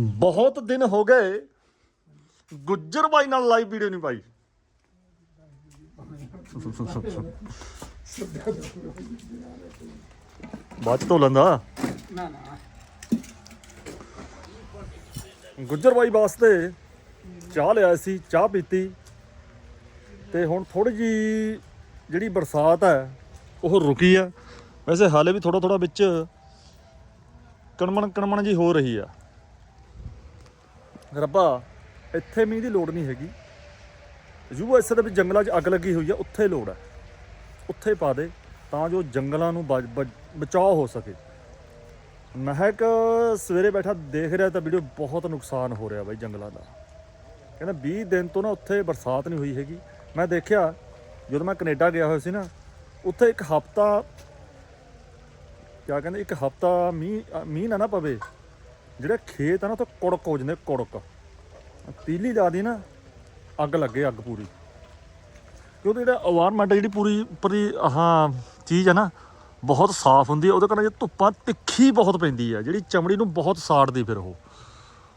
ਬਹੁਤ ਦਿਨ ਹੋ ਗਏ ਗੁੱਜਰ ਬਾਈ ਨਾਲ ਲਾਈਵ ਵੀਡੀਓ ਨਹੀਂ ਪਾਈ। ਬਾਅਦ ਧੋ ਲੈਂਦਾ। ਨਾ ਨਾ। ਗੁੱਜਰ ਬਾਈ ਵਾਸਤੇ ਚਾਹ ਲਿਆ ਸੀ ਚਾਹ ਪੀਤੀ। ਤੇ ਹੁਣ ਥੋੜੀ ਜੀ ਜਿਹੜੀ ਬਰਸਾਤ ਹੈ ਉਹ ਰੁਕੀ ਆ। ਵੈਸੇ ਹਾਲੇ ਵੀ ਥੋੜਾ ਥੋੜਾ ਵਿੱਚ ਕਣਮਣ ਕਣਮਣ ਜੀ ਹੋ ਰਹੀ ਆ। ਰੱਬਾ, ਇੱਥੇ ਮੀਂਹ ਦੀ ਲੋੜ ਨਹੀਂ ਹੈਗੀ। ਯੂਐਸ ਦੇ ਵਿੱਚ ਜੰਗਲਾਂ 'ਚ ਅੱਗ ਲੱਗੀ ਹੋਈ ਆ, ਉੱਥੇ ਲੋੜ ਹੈ ਉੱਥੇ ਪਾ ਦੇ, ਤਾਂ ਜੋ ਜੰਗਲਾਂ ਨੂੰ ਬਚ- ਬਚ- ਬਚਾਅ ਹੋ ਸਕੇ। ਮਹਿਕ ਸਵੇਰੇ ਬੈਠਾ ਦੇਖ ਰਿਹਾ ਤਾਂ ਵੀਡੀਓ ਬਹੁਤ ਨੁਕਸਾਨ ਹੋ ਰਿਹਾ ਬਾਈ ਜੰਗਲਾਂ ਦਾ। ਕਹਿੰਦਾ 20 ਦਿਨ ਤੋਂ ਨਾ ਉੱਥੇ ਬਰਸਾਤ ਨਹੀਂ ਹੋਈ ਹੈਗੀ। ਮੈਂ ਦੇਖਿਆ, ਜਦੋਂ ਮੈਂ ਕੈਨੇਡਾ ਗਿਆ ਹੋਇਆ ਸੀ ਨਾ, ਉੱਥੇ ਇੱਕ ਹਫਤਾ, ਕਿਆ ਕਹਿੰਦੇ, ਇੱਕ ਹਫਤਾ ਮੀਂਹ ਮੀਂਹ ਨਾ ਨਾ ਪਵੇ। ਜਿਹੜੇ ਖੇਤ ਆ ਨਾ, ਉੱਥੇ ਕੁੜਕ ਹੋ ਜਾਂਦੇ, ਕੁੜਕ। ਪੀਲੀ ਲਾ ਦੀ ਨਾ, ਅੱਗ ਲੱਗੇ, ਅੱਗ ਪੂਰੀ। ਕਿਉਂਕਿ ਜਿਹੜਾ এনवायरमेंट ਜਿਹੜੀ ਪੂਰੀ, ਉੱਪਰ ਦੀ ਹਾਂ ਚੀਜ਼ ਆ ਨਾ, ਬਹੁਤ ਸਾਫ਼ ਹੁੰਦੀ ਹੈ ਉਹਦੇ ਕਾਰਨ ਜੇ ਧੁੱਪਾਂ ਤਿੱਖੀ ਬਹੁਤ ਪੈਂਦੀ ਹੈ ਜਿਹੜੀ ਚਮੜੀ ਨੂੰ ਬਹੁਤ ਸਾੜਦੀ ਫਿਰ ਉਹ।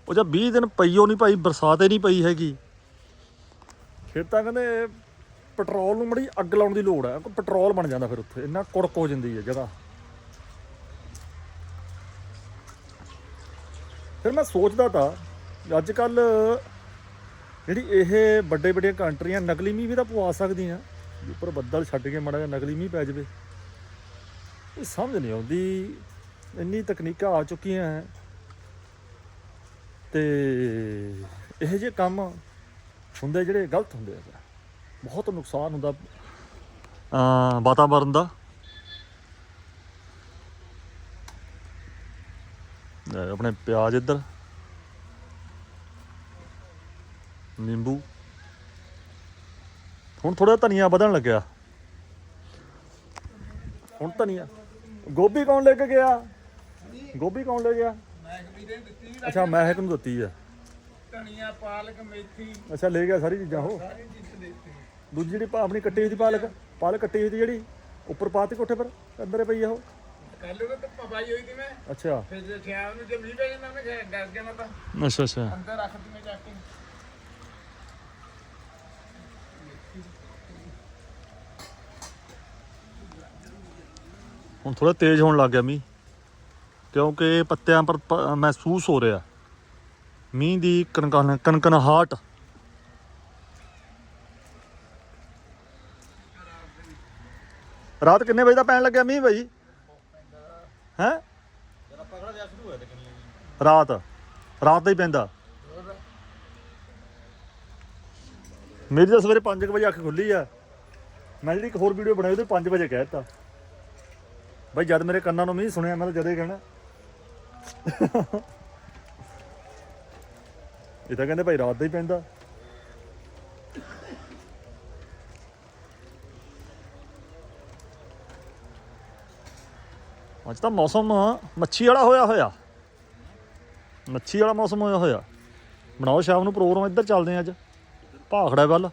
ਉਹ ਜਾਂ 20 ਦਿਨ ਪਈਓ ਨਹੀਂ ਭਾਈ, ਬਰਸਾਤ ਹੀ ਨਹੀਂ ਪਈ ਹੈਗੀ। ਫਿਰ ਤਾਂ ਕਹਿੰਦੇ ਪੈਟਰੋਲ ਨੂੰ ਮੜੀ ਅੱਗ ਲਾਉਣ ਦੀ ਲੋੜ ਹੈ ਪੈਟਰੋਲ ਬਣ ਜਾਂਦਾ ਫਿਰ ਉੱਥੇ। ਇੰਨਾ ਕੁੜਕ ਹੋ ਜਾਂਦੀ ਹੈ ਜਗ੍ਹਾ। ਫਿਰ ਮੈਂ ਸੋਚਦਾ ਤਾਂ, ਅੱਜ ਕੱਲ ਜਿਹੜੀ ਇਹ ਵੱਡੇ ਵੱਡੀਆਂ ਕੰਟਰੀਆਂ ਨਕਲੀ ਮੀਂਹ ਵੀ ਤਾਂ ਪਵਾ ਸਕਦੀਆਂ। ਉੱਪਰ ਬੱਦਲ ਛੱਡ ਕੇ ਮਾੜਾ ਜਿਹਾ ਨਕਲੀ ਮੀਂਹ ਪੈ ਜਾਵੇ। ਇਹ ਸਮਝ ਨਹੀਂ ਆਉਂਦੀ, ਇੰਨੀ ਤਕਨੀਕਾਂ ਆ ਚੁੱਕੀਆਂ ਹੈ। ਤੇ ਇਹ ਜਿਹੇ ਕੰਮ ਹੁੰਦੇ ਜਿਹੜੇ ਗਲਤ ਹੁੰਦੇ ਆ। ਬਹੁਤ ਨੁਕਸਾਨ ਹੁੰਦਾ। ਆ ਵਾਤਾਵਰਨ ਦਾ। ਆਪਣੇ ਪਿਆਜ਼ ਇੱਧਰ। ਨਿੰਬੂ। ਹੁਣ ਥੋੜਾ ਧਨੀਆ ਵਧਣ ਲੱਗਿਆ। ਹੁਣ ਧਨੀਆ। ਗੋਭੀ ਕੌਣ ਲੈ ਕੇ ਗਿਆ? ਗੋਭੀ ਕੌਣ ਲੈ ਗਿਆ? ਅੱਛਾ ਮੈਂ ਇੱਕ ਨੂੰ ਦਿੱਤੀ ਆ। ਧਨੀਆ ਪਾਲਕ ਮੇਥੀ। ਅੱਛਾ ਲੈ ਗਿਆ ਸਾਰੀ ਚੀਜ਼ਾਂ ਉਹ। ਦੂਜੀ ਜਿਹੜੀ ਆਪਣੀ ਕੱਟੀ ਹੋਈ ਦੀ ਪਾਲਕ। ਪਾਲਕ ਕੱਟੀ ਹੋਈ ਦੀ ਜਿਹੜੀ। ਉੱਪਰ ਪਾਤੀ ਕੋਠੇ ਪਰ। ਅੰਦਰੇ ਪਈ ਆ ਉਹ। ਕੱਲ ਨੂੰ ਤਾਂ ਪਵਾਈ ਹੋਈ ਸੀ ਮੈਂ। ਅੱਛਾ। ਫਿਰ ਜੇ ਸ਼ਾਮ ਨੂੰ ਜੇ ਮੀਂਹ ਪੈ ਜਾਂਦਾ ਮੈਂ ਕਿਹਾ ਡਰ ਗਿਆ ਮੈਂ ਤਾਂ। ਅੱਛਾ ਅੱਛਾ। ਅੰਦਰ ਰੱਖ ਦਿੱਤੀ ਮੈਂ ਜਾ ਕੇ। ਹੁਣ ਥੋੜਾ ਤੇਜ਼ ਹੋਣ ਲੱਗ ਗਿਆ ਮੀਂਹ ਕਿਉਂਕਿ ਪੱਤਿਆਂ ਪਰ ਪ- ਮਹਿਸੂਸ ਹੋ ਰਿਹਾ। ਮੀਂਹ ਦੀ ਕਣਕਣ ਕਣਕਣਾਹਟ। ਰਾਤ ਕਿੰਨੇ ਵਜੇ ਦਾ ਪੈਣ ਲੱਗਿਆ ਮੀਂਹ ਭਾਈ ਹੈ? ਰਾਤ। ਰਾਤ ਦਾ ਹੀ ਪੈਂਦਾ। ਮੇਰੀ ਤਾਂ ਸਵੇਰੇ 5 ਵਜੇ ਅੱਖ ਖੁੱਲੀ ਆ। ਮੈਂ ਜਿਹੜੀ ਇੱਕ ਹੋਰ ਵੀਡੀਓ ਬਣਾਈ ਉਹਦੇ 5 ਵਜੇ ਕਹਿ ਦਿੱਤਾ। ਬਈ ਜਦ ਮੇਰੇ ਕੰਨਾਂ ਨੂੰ ਮੀਂਹ ਸੁਣਿਆ ਮੈਂ ਤਾਂ ਜਦੇ ਕਹਿਣਾ। ਇਹ ਤਾਂ ਕਹਿੰਦੇ ਭਾਈ ਰਾਤ ਦਾ ਹੀ ਪੈਂਦਾ। ਅੱਜ ਤਾਂ ਮੌਸਮ, ਮੱਛੀ ਵਾਲਾ ਹੋਇਆ ਹੋਇਆ। ਮੱਛੀ ਵਾਲਾ ਮੌਸਮ ਹੋਇਆ ਹੋਇਆ। ਬਣਾਓ ਸ਼ਾਮ ਨੂੰ ਪ੍ਰੋਗਰਾਮ, ਇੱਧਰ ਚੱਲਦੇ ਆ ਅੱਜ। ਭਾਖੜਾ ਵੱਲ।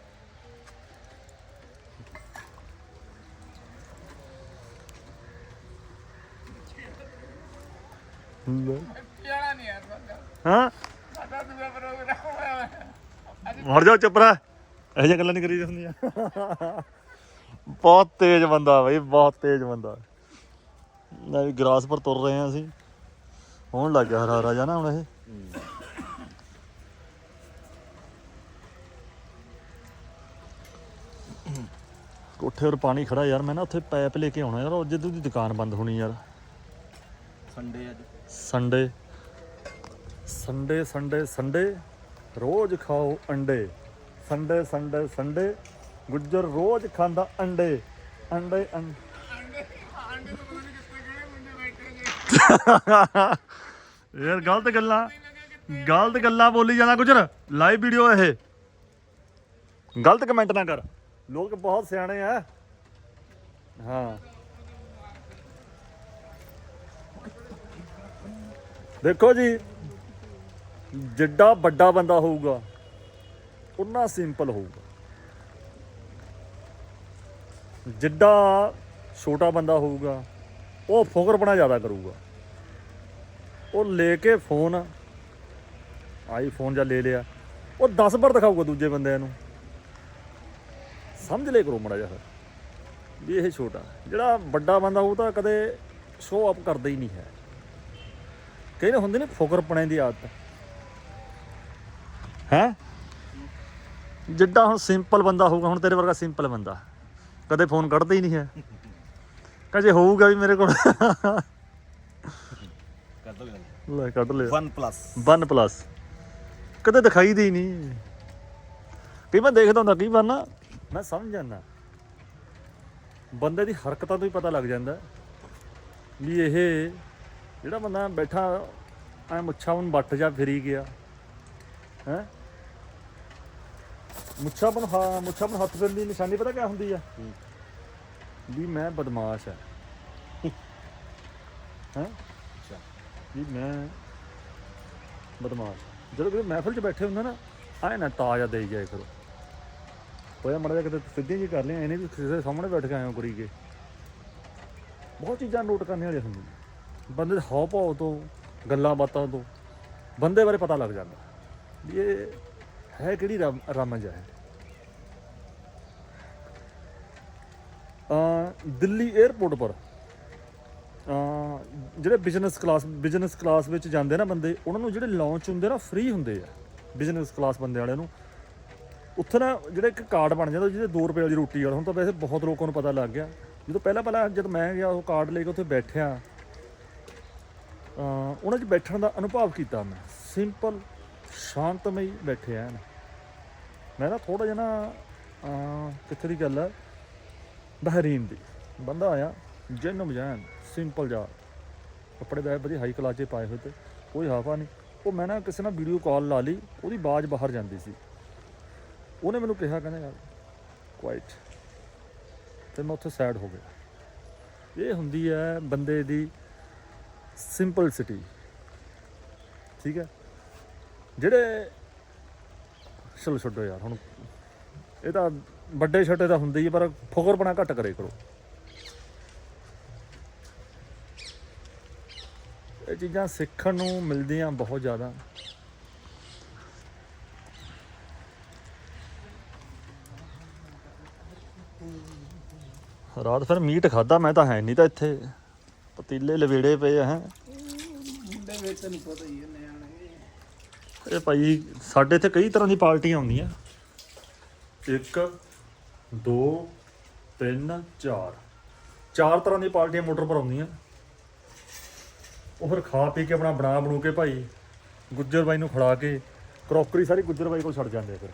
ਲੈ। ਹਾਂ? ਮਰ ਜਾ ਚੁੱਪ ਰਹਿ। ਜਿਹੀਆਂ ਗੱਲਾਂ ਨਹੀਂ ਕਰੀ ਹੁੰਦੀਆਂ। ਬਹੁਤ ਤੇਜ਼ ਬੰਦਾ ਬਈ, ਬਹੁਤ ਤੇਜ਼ ਬੰਦਾ। ਮੈਂ ਵੀ ਗਰਾਸ ਪਰ ਤੁਰ ਰਹੇ ਹਾਂ ਅਸੀਂ। ਹੋਣ ਲੱਗ ਗਿਆ ਹਰਾ ਹਰਾ ਜਾ ਨਾ ਹੁਣ ਇਹ। ਕੋਠੇ 'ਤੇ ਪਾਣੀ ਖੜਾ ਯਾਰ ਮੈਂ ਨਾ ਉੱਥੇ ਪਾਈਪ ਲੈ ਕੇ ਆਉਣਾ ਯਾਰ ਜਦੋਂ ਦੀ ਦੁਕਾਨ ਬੰਦ ਹੋਣੀ ਯਾਰ। ਸੰਡੇ ਅੱਜ। ਸੰਡੇ ਸੰਡੇ ਸੰਡੇ ਸੰਡੇ ਰੋਜ਼ ਖਾਓ ਅੰਡੇ। ਸੰਡੇ ਸੰਡੇ ਸੰਡੇ ਗੁੱਜਰ ਰੋਜ਼ ਖਾਂਦਾ ਅੰਡੇ। ਅੰਡੇ ਅੰਡੇ ਆਂਡੇ ਆਂਡੇ ਤੋਂ ਪਤਾ ਨਹੀਂ ਕਿੱਥੇ ਕਿਹੜੇ ਮੁੰਡੇ ਬੈਠੇ ਨੇ ਯਾਰ ਗਲਤ ਗੱਲਾਂ ਗਲਤ ਗੱਲਾਂ ਬੋਲੀ ਜਾਂਦਾ ਗੁਜ਼ਰ ਲਾਈਵ ਵੀਡੀਓ ਇਹ। ਗਲਤ ਕਮੈਂਟ ਨਾ ਕਰ। ਲੋਕ ਬਹੁਤ ਸਿਆਣੇ ਆ। ਹਾਂ। ਦੇਖੋ ਜੀ, ਜਿੱਡਾ ਵੱਡਾ ਬੰਦਾ ਹੋਊਗਾ, ਉਨਾ ਸਿੰਪਲ ਹੋਊਗਾ। ਜਿੱਡਾ ਛੋਟਾ ਬੰਦਾ ਹੋਊਗਾ, ਉਹ ਫੁਕਰਪਣਾ ਜ਼ਿਆਦਾ ਕਰੂਗਾ। ਉਹ ਲੈ ਕੇ ਫੋਨ ਆਈਫੋਨ ਜਾਂ ਲੈ ਲਿਆ। ਉਹ 10 ਵਾਰ ਦਿਖਾਊਗਾ ਦੂਜੇ ਬੰਦਿਆਂ ਨੂੰ। ਸਮਝ ਲੈ ਕਰੋ ਮੜਾ ਜਿਹਾ। ਫਿਰ ਵੀ ਇਹ ਛੋਟਾ। ਜਿਹੜਾ ਵੱਡਾ ਬੰਦਾ ਉਹ ਤਾਂ ਕਦੇ ਸ਼ੋਅ ਅਪ ਕਰਦਾ ਹੀ ਨਹੀਂ ਹੈ। ਕਹਿੰਦੇ ਹੁੰਦੇ ਨੇ ਫੁਕਰਪਣੇ ਦੀ ਆਦਤ। ਹੈ? ਜਿੱਦਾਂ ਹੁਣ ਸਿੰਪਲ ਬੰਦਾ ਹੋਊਗਾ, ਹੁਣ ਤੇਰੇ ਵਰਗਾ ਸਿੰਪਲ ਬੰਦਾ। ਕਦੇ ਫੋਨ ਕੱਢਦਾ ਹੀ ਨਹੀਂ ਹੈ। ਕਦੇ ਹੋਊਗਾ ਵੀ ਮੇਰੇ ਕੋਲ। ਲੈ ਕੱਢ ਲਿਆ। 1 ਪਲੱਸ 1 ਪਲੱਸ ਕਦੇ ਦਿਖਾਈ ਦੇ ਨਹੀਂ। ਕਈ ਵਾਰ ਦੇਖਦਾ ਹੁੰਦਾ ਕਈ ਵਾਰ ਨਾ ਮੈਂ ਸਮਝ ਜਾਂਦਾ। ਬੰਦੇ ਦੀ ਹਰਕਤਾਂ ਤੋਂ ਹੀ ਪਤਾ ਲੱਗ ਜਾਂਦਾ ਵੀ ਇਹ ਜਿਹੜਾ ਬੰਦਾ ਬੈਠਾ ਐ ਮੁੱਛਾਂ ਨੂੰ ਵੱਟ ਜਾ ਫਿਰੀ ਗਿਆ। ਹੈ? ਮੁੱਛਾਂ ਬਨ ਹਾਂ ਮੁੱਛਾਂ ਬਨ ਹੱਥ ਫਿਰਨ ਦੀ ਨਿਸ਼ਾਨੀ ਪਤਾ ਕਿਆ ਹੁੰਦੀ ਆ? ਵੀ ਮੈਂ ਬਦਮਾਸ਼ ਆ। ਹੈ? ਵੀ ਮੈਂ ਬਦਮਾਸ਼। ਜਦੋਂ ਕਿਤੇ ਮਹਿਫਲ 'ਚ ਬੈਠੇ ਹੁੰਦਾ ਨਾ, ਆਏ ਨਾ ਤਾਜ਼ਾ ਦੇਈ ਜਾਏ ਕਰੋ। ਹੋਇਆ ਮੜਾ ਜਾ ਕਿਤੇ ਸਿੱਧੀਆਂ ਜੀ ਕਰ ਲਿਆ ਇਹਨੇ ਵੀ ਕਿਸੇ ਦੇ ਸਾਹਮਣੇ ਬੈਠ ਕੇ ਆਇਓ ਕਰੀ ਕੇ। ਬਹੁਤ ਚੀਜ਼ਾਂ ਨੋਟ ਕਰਨੇ ਵਾਲੀਆਂ ਹੁੰਦੀਆਂ। ਬੰਦੇ ਦੇ ਹਾਵ ਭਾਵ ਤੋਂ, ਗੱਲਾਂ ਬਾਤਾਂ ਤੋਂ, ਬੰਦੇ ਬਾਰੇ ਪਤਾ ਲੱਗ ਜਾਂਦਾ। ਵੀ ਇਹ ਹੈ ਕਿਹੜੀ ਰਮ- ਰਮਜ ਹੈ। ਦਿੱਲੀ 에ਅਰਪੋਰਟ ਪਰ ਜਿਹੜੇ ਬਿਜ਼ਨਸ ਕਲਾਸ ਬਿਜ਼ਨਸ ਕਲਾਸ ਵਿੱਚ ਜਾਂਦੇ ਨਾ ਬੰਦੇ, ਉਹਨਾਂ ਨੂੰ ਜਿਹੜੇ ਲਾਂਚ ਹੁੰਦੇ ਨਾ ਫ੍ਰੀ ਹੁੰਦੇ ਆ ਬਿਜ਼ਨਸ ਕਲਾਸ ਬੰਦੇ ਵਾਲਿਆਂ ਨੂੰ। ਉੱਥੇ ਨਾ ਜਿਹੜਾ ਇੱਕ ਕਾਰਡ ਬਣ ਜਾਂਦਾ, ਜਿਹਦੇ 2 ਰੁਪਏ ਵਾਲੀ ਰੋਟੀ ਵਾਲਾ, ਹੁਣ ਤਾਂ ਵੈਸੇ ਬਹੁਤ ਲੋਕਾਂ ਨੂੰ ਪਤਾ ਲੱਗ ਗਿਆ। ਜਦੋਂ ਪਹਿਲਾਂ ਪਹਿਲਾਂ ਜਦ ਮੈਂ ਗਿਆ, ਉਹ ਕਾਰਡ ਲੈ ਕੇ ਉੱਥੇ ਬੈਠਿਆ ਉਹਨਾਂ 'ਚ ਬੈਠਣ ਦਾ ਅਨੁਭਵ ਕੀਤਾ ਮੈਂ। ਸਿੰਪਲ ਸ਼ਾਂਤਮਈ ਬੈਠੇ ਆ। ਮੈਂ ਨਾ ਥੋੜਾ ਜਿਹਾ ਨਾ ਕਿੱਥੇ ਦੀ ਗੱਲ ਹੈ ਬਹਿਰੀਨ ਦੀ। ਬੰਦਾ ਆਇਆ ਜਿੰਨ ਮਜਾਨ ਸਿੰਪਲ ਜਾ ਕੱਪੜੇ ਦਾ ਵਧੀਆ ਹਾਈ ਕਲਾਸ 'ਚ ਪਾਏ ਹੋਏ ਤੇ ਕੋਈ ਹਾਫਾ ਨਹੀਂ। ਉਹ ਮੈਂ ਨਾ ਕਿਸੇ ਨਾਲ ਵੀਡੀਓ ਕਾਲ ਲਾ ਲਈ ਉਹਦੀ ਆਵਾਜ਼ ਬਾਹਰ ਜਾਂਦੀ ਸੀ। ਉਹਨੇ ਮੈਨੂੰ ਕਿਹਾ ਕਹਿੰਦਾ ਯਾਰ ਕੁਆਇਟ ਤੇ ਮੈਂ ਉੱਥੇ ਸੈਡ ਹੋ ਗਿਆ। ਇਹ ਹੁੰਦੀ ਹੈ ਬੰਦੇ ਦੀ ਸਿੰਪਲ ਸਿਟੀ ਠੀਕ ਹੈ? ਜਿਹੜੇ ਚਲੋ ਛੱਡੋ ਯਾਰ ਹੁਣ ਇਹ ਤਾਂ ਵੱਡੇ ਛੋਟੇ ਤਾਂ ਹੁੰਦੇ ਹੀ ਆ, ਪਰ ਫੁਕਰਪਣਾ ਘੱਟ ਕਰੇ ਕਰੋ। ਇਹ ਚੀਜ਼ਾਂ ਸਿੱਖਣ ਨੂੰ ਮਿਲਦੀਆਂ ਬਹੁਤ ਜ਼ਿਆਦਾ। ਰਾਤ ਫਿਰ ਮੀਟ ਖਾਦਾ ਮੈਂ ਤਾਂ ਹੈ ਨਹੀਂ ਤਾਂ ਇੱਥੇ। ਪਤੀਲੇ ਲਵੇੜੇ ਪਏ ਆ ਹੈ। ਮੁੰਡੇ ਵਿੱਚ ਤੈਨੂੰ ਪਤਾ ਹੀ ਹੈ ਨਿਆਣੇ। ਇਹ ਭਾਈ ਸਾਡੇ ਇੱਥੇ ਕਈ ਤਰ੍ਹਾਂ ਦੀ ਪਾਰਟੀਆਂ ਆਉਂਦੀਆਂ 1 2 3 4 ਚਾਰ ਤਰ੍ਹਾਂ ਦੀ ਪਾਰਟੀਆਂ ਮੋਟਰ ਪਰ ਆਉਂਦੀਆਂ। ਉਹ ਫਿਰ ਖਾ ਪੀ ਕੇ ਆਪਣਾ ਬਣਾ ਬਣੂ ਕੇ ਭਾਈ, ਗੁੱਜਰ ਬਾਈ ਨੂੰ ਖੜਾ ਕੇ, ਕਰੋਕਰੀ ਸਾਰੀ ਗੁੱਜਰ ਬਾਈ ਕੋਲ ਛੱਡ ਜਾਂਦੇ ਫਿਰ।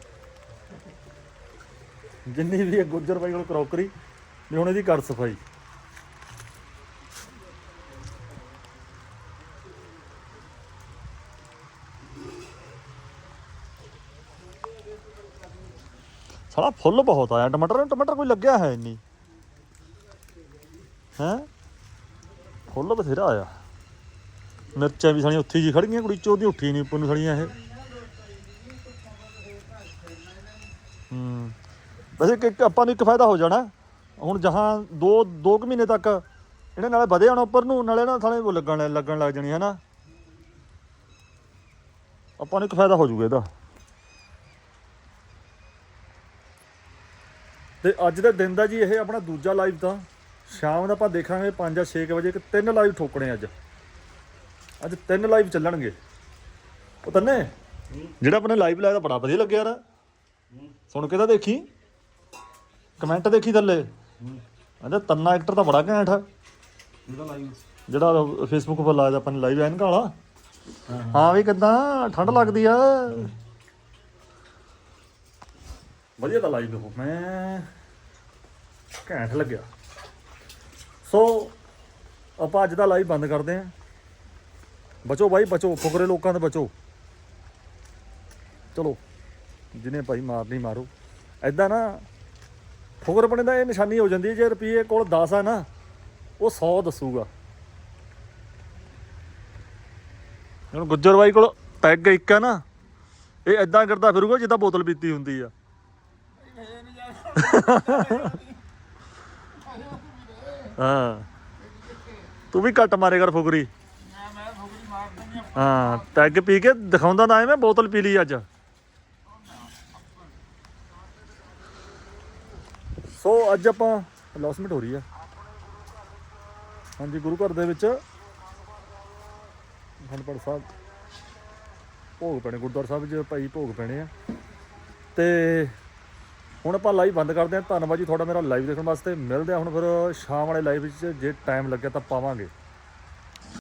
ਜਿੰਨੀ ਵੀ ਹੈ ਗੁੱਜਰ ਬਾਈ ਕੋਲ ਕਰੋਕਰੀ, ਵੀ ਹੁਣ ਇਹਦੀ ਕਰ ਸਫ਼ਾਈ। ਸਾਲਾ ਫੁੱਲ ਬਹੁਤ ਆਇਆ, ਟਮਾਟਰ ਟਮਾਟਰ ਕੋਈ ਲੱਗਿਆ ਹੈ ਨਹੀਂ। ਹੈ? ਫੁੱਲ ਬਥੇਰਾ ਆਇਆ। ਮਿਰਚਾਂ ਵੀ ਸਾਲੀਆਂ ਉੱਥੇ ਜੀ ਗਈਆਂ ਕੁੜੀ ਚੋਦੀ ਉੱਠੀ ਨਹੀਂ, ਉੱਪਰ ਨੂੰ ਸਾਲੀਆਂ ਇਹ। ਹੂੰ। ਵੈਸੇ ਇੱਕ- ਆਪਾਂ ਨੂੰ ਇੱਕ ਫਾਇਦਾ ਹੋ ਜਾਣਾ, ਹੁਣ ਜਹਾਂ ਦੋ ਦੋ ਕੁ ਮਹੀਨੇ ਤੱਕ ਇਹਨਾਂ ਨਾਲੇ ਵਧੇ ਆਉਣਾ ਉੱਪਰ ਨੂੰ, ਨਾਲੇ ਨਾ ਸਾਲੇ ਉਹ ਲੱਗਣ ਲੱਗਣ ਲੱਗ ਜਾਣੀ ਹੈ ਨਾ ਆਪਾਂ ਨੂੰ ਇੱਕ ਫਾਇਦਾ ਹੋ ਜੂਗਾ ਇਹਦਾ। ਤੇ ਅੱਜ ਦੇ ਦਿਨ ਦਾ ਜੀ ਇਹ ਆਪਣਾ ਦੂਜਾ ਲਾਈਵ ਤਾਂ, ਸ਼ਾਮ ਦਾ ਆਪਾਂ ਦੇਖਾਂਗੇ 5 ਜਾਂ 6 ਵਜੇ ਕਿ ਤਿੰਨ ਲਾਈਵ ਠੋਕਣੇ ਅੱਜ। ਅੱਜ ਤਿੰਨ ਲਾਈਵ ਚੱਲਣਗੇ। ਉਹ ਤੰਨੇ? ਜਿਹੜਾ ਆਪਣੇ ਲਾਈਵ ਲਾਇਆ ਤਾਂ ਬੜਾ ਵਧੀਆ ਲੱਗਿਆ ਯਾਰ। ਸੁਣ ਕੇ ਤਾਂ ਦੇਖੀ। ਕਮੈਂਟ ਦੇਖੀ ਥੱਲੇ। ਕਹਿੰਦੇ ਤੰਨਾ ਐਕਟਰ ਤਾਂ ਬੜਾ ਘੈਂਟ ਆ। ਇਹਦਾ ਲਾਈਵ ਜਿਹੜਾ ਫੇਸਬੁੱਕ 'ਤੇ ਲਾਇਆ ਆਪਾਂ ਨੇ ਲਾਈਵ ਐਨਕ ਵਾਲਾ। ਹਾਂ ਵੀ ਕਿਦਾਂ? ਠੰਡ ਲੱਗਦੀ ਆ। ਵਧੀਆ ਤਾਂ ਲਾਈਵ ਉਹ। ਮੈਂ ਘੈਂਟ ਲੱਗਿਆ। ਸੋ ਆਪਾਂ ਅੱਜ ਦਾ ਲਾਈਵ ਬੰਦ ਕਰਦੇ ਆਂ। ਬਚੋ ਬਾਈ, ਬਚੋ, ਫੁਕਰੇ ਲੋਕਾਂ ਤੋਂ ਬਚੋ। ਚਲੋ, ਜਿਹਨੇ ਭਾਈ ਮਾਰਨੀ ਮਾਰੋ। ਐਦਾਂ ਨਾ, ਫੁਕਰ ਬਣੇ ਦਾ ਇਹ ਨਿਸ਼ਾਨੀ ਹੋ ਜਾਂਦੀ ਹੈ, ਜੇ ਰੁਪਏ ਕੋਲ 10 ਆ ਨਾ, ਉਹ 100 ਦੱਸੂਗਾ। ਹੁਣ ਗੁੱਜਰ ਬਾਈ ਕੋਲ ਪੈਗ ਇੱਕ ਆ ਨਾ, ਇਹ ਐਦਾਂ ਕਰਦਾ ਫਿਰੂਗਾ ਜਿੱਦਾਂ ਬੋਤਲ ਪੀਤੀ ਹੁੰਦੀ ਆ। ਹਾਂ। ਤੂੰ ਵੀ ਘੱਟ ਮਾਰੇ ਕਰ ਫੁਕਰੀ ਮੈਂ ਮੈਂ ਫੁਕਰੀ ਮਾਰ ਦਿੰਦੀ ਹਾਂ ਪੈਗ ਪੀ ਕੇ ਦਿਖਾਉਂਦਾ ਨਾ ਐਵੇਂ, ਬੋਤਲ ਪੀ ਲਈ ਅੱਜ। ਸੋ ਅੱਜ ਆਪਾਂ ਲੌਸਮੈਂਟ ਹੋ ਰਹੀ ਆ। ਹਾਂਜੀ, ਗੁਰੂ ਘਰ ਦੇ ਵਿੱਚ ਹਨਪੜ ਸਾਹਿਬ, ਭੋਗ ਪੈਣੇ, ਗੁਰਦੁਆਰਾ ਸਾਹਿਬ 'ਚ ਭਾਈ ਭੋਗ ਪੈਣੇ ਆ। ਤੇ ਹੁਣ ਆਪਾਂ ਲਾਈਵ ਬੰਦ ਕਰਦੇ ਹਾਂ। ਧੰਨਵਾਦ ਜੀ ਤੁਹਾਡਾ ਮੇਰਾ ਲਾਈਵ ਦੇਖਣ ਵਾਸਤੇ। ਮਿਲਦੇ ਆ ਹੁਣ ਫਿਰ ਸ਼ਾਮ ਵਾਲੇ ਲਾਈਵ ਵਿੱਚ, ਜੇ ਟਾਈਮ ਲੱਗਿਆ ਤਾਂ ਪਾਵਾਂਗੇ।